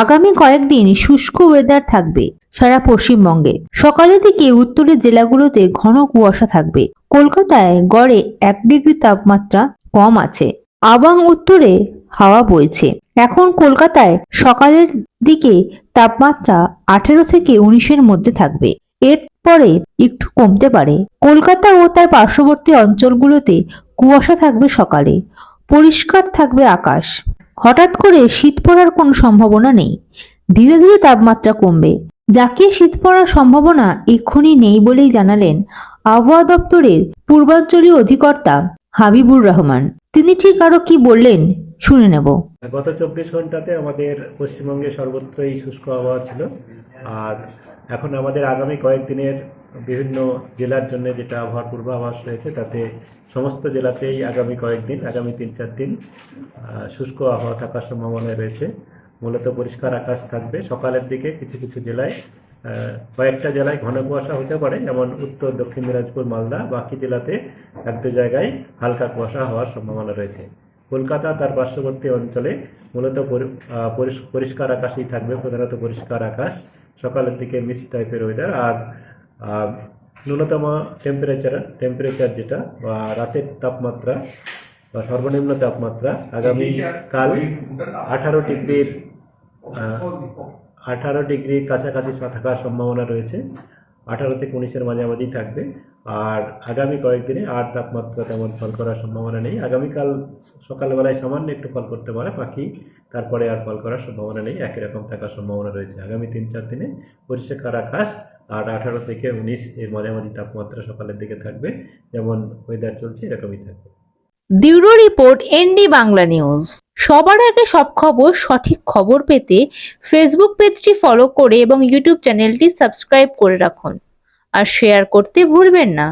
আগামী কয়েকদিন শুষ্ক ওয়েদার থাকবে সারা পশ্চিমবঙ্গে। সকালের দিকে উত্তরের জেলাগুলোতে ঘন কুয়াশা থাকবে। কলকাতায় গড়ে এক ডিগ্রি তাপমাত্রা কম আছে। আবাং উত্তরে হাওয়া বইছে। এখন কলকাতায় সকালের দিকে তাপমাত্রা আঠেরো থেকে উনিশের মধ্যে থাকবে। এরপরে একটু কমতে পারে। কলকাতা ও তার পার্শ্ববর্তী অঞ্চলগুলোতে কুয়াশা থাকবে সকালে। পরিষ্কার থাকবে আকাশ। হঠাৎ করে শীত পড়ার কোনো সম্ভাবনা নেই। ধীরে ধীরে তাপমাত্রা কমবে। যাকে শীত পড়ার সম্ভাবনা এক্ষুনি নেই বলেই জানালেন আবহাওয়া দপ্তরের পূর্বাঞ্চলীয় অধিকর্তা হাবিবুর রহমান। তিনি ঠিক আরও কি বললেন শুনে নেব। গত চব্বিশ ঘন্টাতে আমাদের পশ্চিমবঙ্গে সর্বত্রই শুষ্ক আবহাওয়া ছিল। আর এখন আমাদের আগামী কয়েকদিনের বিভিন্ন জেলার জন্য যেটা আবহাওয়ার পূর্বাভাস রয়েছে, তাতে সমস্ত জেলাতেই আগামী কয়েকদিন, আগামী তিন চার দিন শুষ্ক আবহাওয়া থাকার সম্ভাবনা রয়েছে। মূলত পরিষ্কার আকাশ থাকবে। সকালের দিকে কিছু কিছু জেলায় কয়েকটা জেলায় ঘন কুয়াশা হতে পারে, যেমন উত্তর, দক্ষিণ দিনাজপুর, মালদা। বাকি জেলাতে এক, দু জায়গায় হালকা কুয়াশা হওয়ার সম্ভাবনা রয়েছে। কলকাতা, তার পার্শ্ববর্তী অঞ্চলে মূলত পরি- পরিষ্কার আকাশই থাকবে, প্রধানত পরিষ্কার আকাশ। সকালের দিকে মিক্স টাইপের ওয়েদার আর ন্যূনতম টেম্পারেচার টেম্পারেচার যেটা, বা রাতের তাপমাত্রা, বা সর্বনিম্ন তাপমাত্রা আগামী কাল আঠারো ডিগ্রির আঠারো ডিগ্রির কাছাকাছি থাকার সম্ভাবনা রয়েছে। আঠারো থেকে উনিশের মাঝামাঝি থাকবে। আর আগামী কয়েকদিনে আর তাপমাত্রা তেমন ফল করার সম্ভাবনা নেই। আগামীকাল সকালবেলায় সামান্য একটু ফল করতে পারে বাকি তারপরে আর ফল করার সম্ভাবনা নেই। একই রকম থাকার সম্ভাবনা রয়েছে। আগামী তিন চার দিনে পরিষ্কার আকাশ আর আঠারো থেকে উনিশ এর মাঝামাঝি তাপমাত্রা সকালের দিকে থাকবে। যেমন ওয়েদার চলছে, এরকমই থাকবে। Bureau report, ND Bangla news. সবার আগে সব খবর, সঠিক খবর পেতে ফেসবুক পেজটি ফলো করে এবং ইউটিউব চ্যানেলটি সাবস্ক্রাইব করে রাখুন। আর শেয়ার করতে ভুলবেন না।